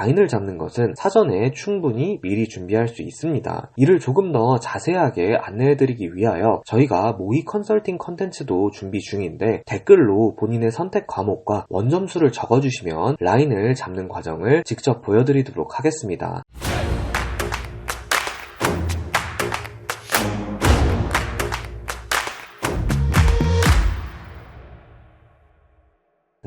라인을 잡는 것은 사전에 충분히 미리 준비할 수 있습니다. 이를 조금 더 자세하게 안내해드리기 위하여 저희가 모의 컨설팅 컨텐츠도 준비 중인데 댓글로 본인의 선택 과목과 원점수를 적어주시면 라인을 잡는 과정을 직접 보여드리도록 하겠습니다.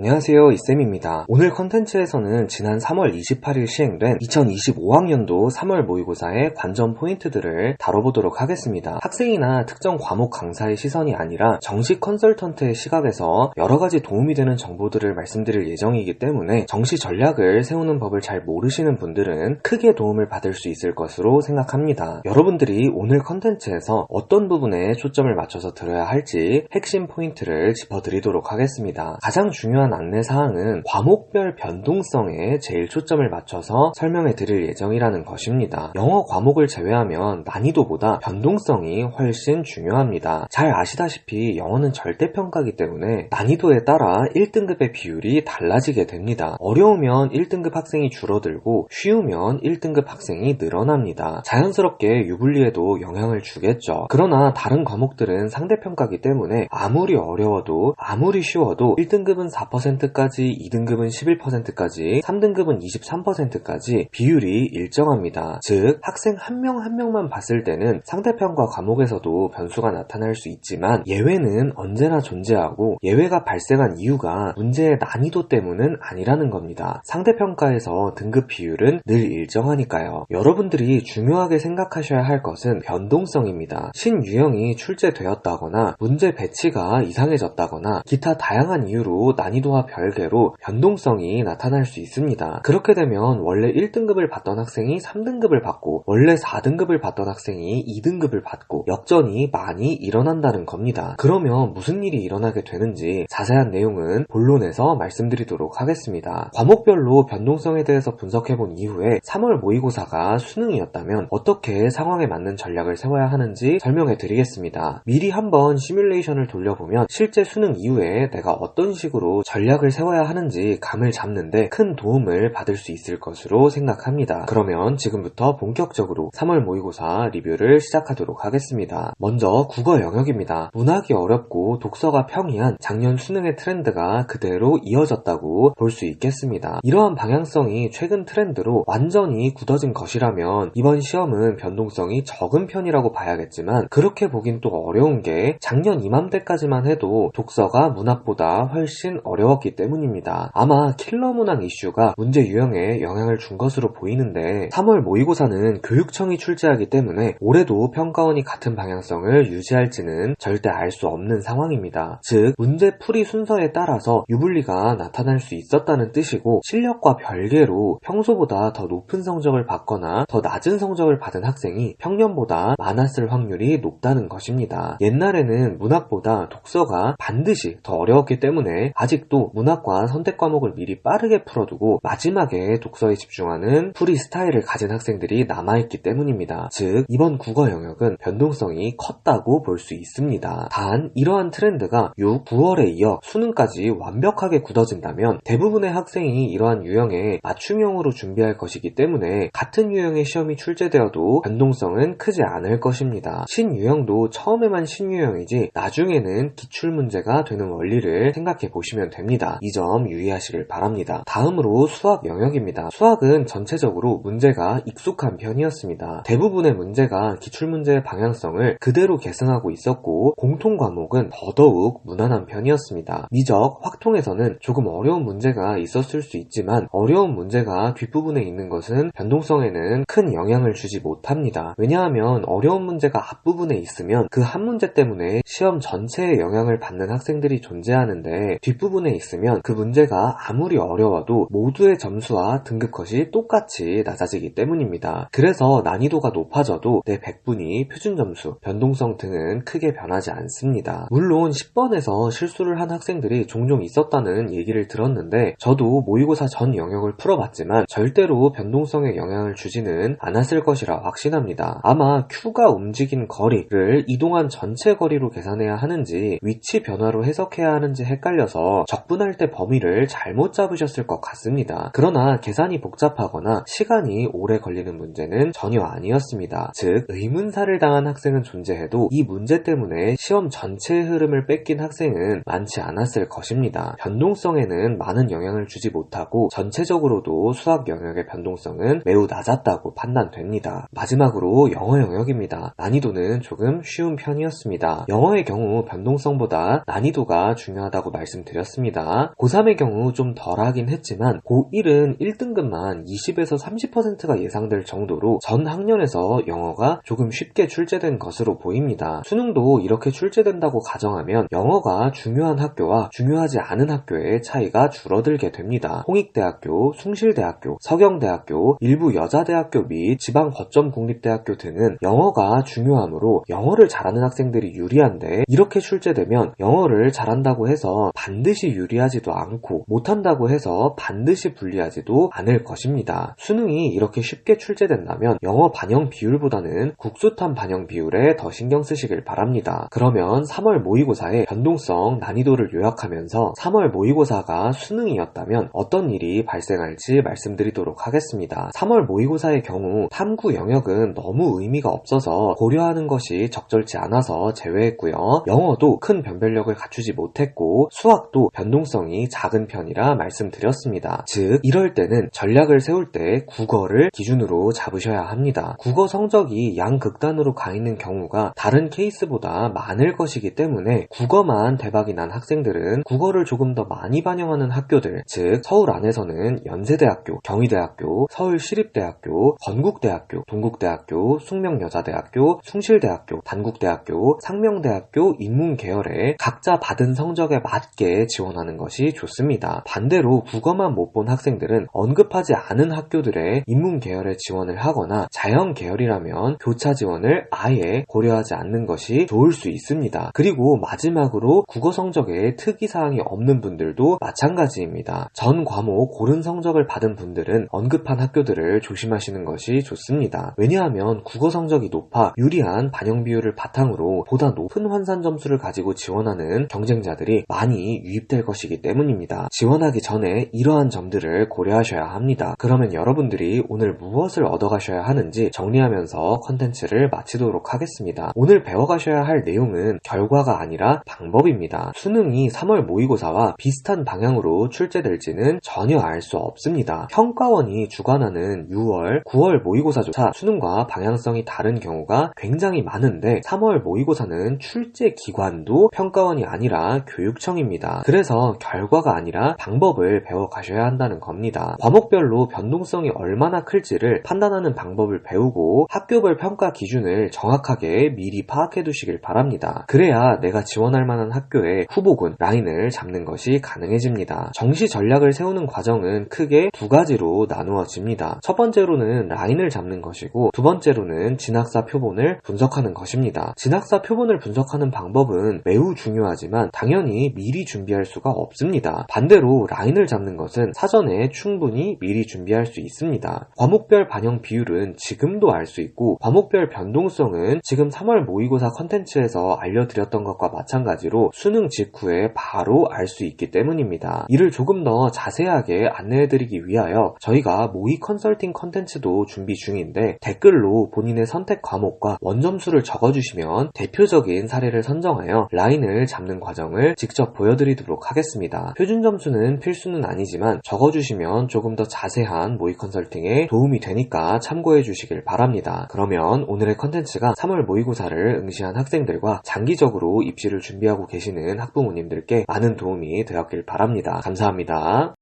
안녕하세요 이쌤입니다. 오늘 컨텐츠에서는 지난 3월 28일 시행된 2025학년도 3월 모의고사의 관전 포인트들을 다뤄보도록 하겠습니다. 학생이나 특정 과목 강사의 시선이 아니라 정식 컨설턴트의 시각에서 여러가지 도움이 되는 정보들을 말씀드릴 예정이기 때문에 정시 전략을 세우는 법을 잘 모르시는 분들은 크게 도움을 받을 수 있을 것으로 생각합니다. 여러분들이 오늘 컨텐츠에서 어떤 부분에 초점을 맞춰서 들어야 할지 핵심 포인트를 짚어드리도록 하겠습니다. 가장 중요한 안내 사항은 과목별 변동성에 제일 초점을 맞춰서 설명해 드릴 예정이라는 것입니다. 영어 과목을 제외하면 난이도보다 변동성이 훨씬 중요합니다. 잘 아시다시피 영어는 절대평가기 때문에 난이도에 따라 1등급의 비율이 달라지게 됩니다. 어려우면 1등급 학생이 줄어들고 쉬우면 1등급 학생이 늘어납니다. 자연스럽게 유불리에도 영향을 주겠죠. 그러나 다른 과목들은 상대평가기 때문에 아무리 어려워도 아무리 쉬워도 1등급은 4% 까지, 2등급은 11%까지, 3등급은 23%까지 비율이 일정합니다. 즉, 학생 한 명한 명만 봤을 때는 상대평가 과목에서도 변수가 나타날 수 있지만 예외는 언제나 존재하고 예외가 발생한 이유가 문제의 난이도 때문은 아니라는 겁니다. 상대평가에서 등급 비율은 늘 일정하니까요. 여러분들이 중요하게 생각하셔야 할 것은 변동성입니다. 신유형이 출제되었다거나 문제 배치가 이상해졌다거나 기타 다양한 이유로 난이도 와 별개로 변동성이 나타날 수 있습니다. 그렇게 되면 원래 1등급을 받던 학생이 3등급을 받고 원래 4등급을 받던 학생이 2등급을 받고 역전이 많이 일어난다는 겁니다. 그러면 무슨 일이 일어나게 되는지 자세한 내용은 본론에서 말씀드리도록 하겠습니다. 과목별로 변동성에 대해서 분석해본 이후에 3월 모의고사가 수능이었다면 어떻게 상황에 맞는 전략을 세워야 하는지 설명해 드리겠습니다. 미리 한번 시뮬레이션을 돌려보면 실제 수능 이후에 내가 어떤 식으로 전략 을 세워야 하는지 감을 잡는데 큰 도움을 받을 수 있을 것으로 생각합니다. 그러면 지금부터 본격적으로 3월 모의고사 리뷰를 시작하도록 하겠습니다. 먼저 국어 영역입니다. 문학이 어렵고 독서가 평이한 작년 수능의 트렌드가 그대로 이어졌다고 볼 수 있겠습니다. 이러한 방향성이 최근 트렌드로 완전히 굳어진 것이라면 이번 시험은 변동성이 적은 편이라고 봐야겠지만 그렇게 보긴 또 어려운 게 작년 이맘때까지만 해도 독서가 문학보다 훨씬 어려웠 기 때문입니다. 아마 킬러 문항 이슈가 문제 유형에 영향을 준 것으로 보이는데 3월 모의고사는 교육청이 출제하기 때문에 올해도 평가원이 같은 방향성을 유지할지는 절대 알 수 없는 상황입니다. 즉 문제 풀이 순서에 따라서 유불리가 나타날 수 있었다는 뜻이고 실력과 별개로 평소보다 더 높은 성적을 받거나 더 낮은 성적을 받은 학생이 평년보다 많았을 확률이 높다는 것입니다. 옛날에는 문학보다 독서가 반드시 더 어려웠기 때문에 아직도 문학과 선택 과목을 미리 빠르게 풀어두고 마지막에 독서에 집중하는 풀이 스타일을 가진 학생들이 남아있기 때문입니다. 즉 이번 국어 영역은 변동성이 컸다고 볼 수 있습니다. 단 이러한 트렌드가 6, 9월에 이어 수능까지 완벽하게 굳어진다면 대부분의 학생이 이러한 유형에 맞춤형으로 준비할 것이기 때문에 같은 유형의 시험이 출제되어도 변동성은 크지 않을 것입니다. 신유형도 처음에만 신유형이지 나중에는 기출문제가 되는 원리를 생각해 보시면 됩니다. 이 점 유의하시길 바랍니다. 다음으로 수학 영역입니다. 수학은 전체적으로 문제가 익숙한 편이었습니다. 대부분의 문제가 기출문제의 방향성을 그대로 계승하고 있었고 공통 과목은 더더욱 무난한 편이었습니다. 미적, 확통에서는 조금 어려운 문제가 있었을 수 있지만 어려운 문제가 뒷부분에 있는 것은 변동성에는 큰 영향을 주지 못합니다. 왜냐하면 어려운 문제가 앞부분에 있으면 그 한 문제 때문에 시험 전체에 영향을 받는 학생들이 존재하는데 뒷부분 에 있으면 그 문제가 아무리 어려워도 모두의 점수와 등급 컷이 똑같이 낮아지기 때문입니다. 그래서 난이도가 높아져도 내 100분이 표준 점수, 변동성 등은 크게 변하지 않습니다. 물론 10번에서 실수를 한 학생들이 종종 있었다는 얘기를 들었는데 저도 모의고사 전 영역을 풀어봤지만 절대로 변동성에 영향을 주지는 않았을 것이라 확신합니다. 아마 Q가 움직인 거리를 이동한 전체 거리로 계산해야 하는지 위치 변화로 해석해야 하는지 헷갈려서 적 적분할 때 범위를 잘못 잡으셨을 것 같습니다. 그러나 계산이 복잡하거나 시간이 오래 걸리는 문제는 전혀 아니었습니다. 즉, 의문사를 당한 학생은 존재해도 이 문제 때문에 시험 전체의 흐름을 뺏긴 학생은 많지 않았을 것입니다. 변동성에는 많은 영향을 주지 못하고 전체적으로도 수학 영역의 변동성은 매우 낮았다고 판단됩니다. 마지막으로 영어 영역입니다. 난이도는 조금 쉬운 편이었습니다. 영어의 경우 변동성보다 난이도가 중요하다고 말씀드렸습니다. 고3의 경우 좀 덜하긴 했지만 고1은 1등급만 20에서 30%가 예상될 정도로 전 학년에서 영어가 조금 쉽게 출제된 것으로 보입니다. 수능도 이렇게 출제된다고 가정하면 영어가 중요한 학교와 중요하지 않은 학교의 차이가 줄어들게 됩니다. 홍익대학교, 숭실대학교, 서경대학교, 일부 여자대학교 및 지방 거점 국립대학교 등은 영어가 중요하므로 영어를 잘하는 학생들이 유리한데 이렇게 출제되면 영어를 잘한다고 해서 반드시 유리하지도 않고 못한다고 해서 반드시 불리하지도 않을 것입니다. 수능이 이렇게 쉽게 출제된다면 영어 반영 비율보다는 국수탄 반영 비율에 더 신경 쓰시길 바랍니다. 그러면 3월 모의고사의 변동성 난이도를 요약하면서 3월 모의고사가 수능이었다면 어떤 일이 발생할지 말씀드리도록 하겠습니다. 3월 모의고사의 경우 탐구 영역은 너무 의미가 없어서 고려하는 것이 적절치 않아서 제외했고요. 영어도 큰 변별력을 갖추지 못했고 수학도 변 동성이 작은 편이라 말씀드렸습니다. 즉 이럴 때는 전략을 세울 때 국어를 기준으로 잡으셔야 합니다. 국어 성적이 양극단으로 가 있는 경우가 다른 케이스보다 많을 것이기 때문에 국어만 대박이 난 학생들은 국어를 조금 더 많이 반영하는 학교들, 즉 서울 안에서는 연세대학교, 경희대학교, 서울시립대학교, 건국대학교, 동국대학교, 숙명여자대학교, 숭실대학교, 단국대학교, 상명대학교 인문계열에 각자 받은 성적에 맞게 지원하는 것이 좋습니다. 반대로 국어만 못 본 학생들은 언급하지 않은 학교들의 인문 계열에 지원을 하거나 자연 계열이라면 교차 지원을 아예 고려하지 않는 것이 좋을 수 있습니다. 그리고 마지막으로 국어 성적에 특이 사항이 없는 분들도 마찬가지입니다. 전 과목 고른 성적을 받은 분들은 언급한 학교들을 조심하시는 것이 좋습니다. 왜냐하면 국어 성적이 높아 유리한 반영 비율을 바탕으로 보다 높은 환산 점수를 가지고 지원하는 경쟁자들이 많이 유입될 것 이기 때문입니다. 지원하기 전에 이러한 점들을 고려하셔야 합니다. 그러면 여러분들이 오늘 무엇을 얻어가셔야 하는지 정리하면서 컨텐츠를 마치도록 하겠습니다. 오늘 배워가셔야 할 내용은 결과가 아니라 방법입니다. 수능이 3월 모의고사와 비슷한 방향으로 출제될지는 전혀 알 수 없습니다. 평가원이 주관하는 6월, 9월 모의고사조차 수능과 방향성이 다른 경우가 굉장히 많은데 3월 모의고사는 출제 기관도 평가원이 아니라 교육청입니다. 그래서 결과가 아니라 방법을 배워 가셔야 한다는 겁니다. 과목별로 변동성이 얼마나 클지를 판단하는 방법을 배우고 학교별 평가 기준을 정확하게 미리 파악해 두시길 바랍니다. 그래야 내가 지원할 만한 학교의 후보군, 라인을 잡는 것이 가능해집니다. 정시 전략을 세우는 과정은 크게 두 가지로 나누어집니다. 첫 번째로는 라인을 잡는 것이고 두 번째로는 진학사 표본을 분석하는 것입니다. 진학사 표본을 분석하는 방법은 매우 중요하지만 당연히 미리 준비할 수가 없습니다. 반대로 라인을 잡는 것은 사전에 충분히 미리 준비할 수 있습니다. 과목별 반영 비율은 지금도 알 수 있고 과목별 변동성은 지금 3월 모의고사 컨텐츠에서 알려드렸던 것과 마찬가지로 수능 직후에 바로 알 수 있기 때문입니다. 이를 조금 더 자세하게 안내해드리기 위하여 저희가 모의 컨설팅 컨텐츠도 준비 중인데 댓글로 본인의 선택 과목과 원점수를 적어주시면 대표적인 사례를 선정하여 라인을 잡는 과정을 직접 보여드리도록 하겠습니다. 표준 점수는 필수는 아니지만 적어주시면 조금 더 자세한 모의 컨설팅에 도움이 되니까 참고해 주시길 바랍니다. 그러면 오늘의 컨텐츠가 3월 모의고사를 응시한 학생들과 장기적으로 입시를 준비하고 계시는 학부모님들께 많은 도움이 되었길 바랍니다. 감사합니다.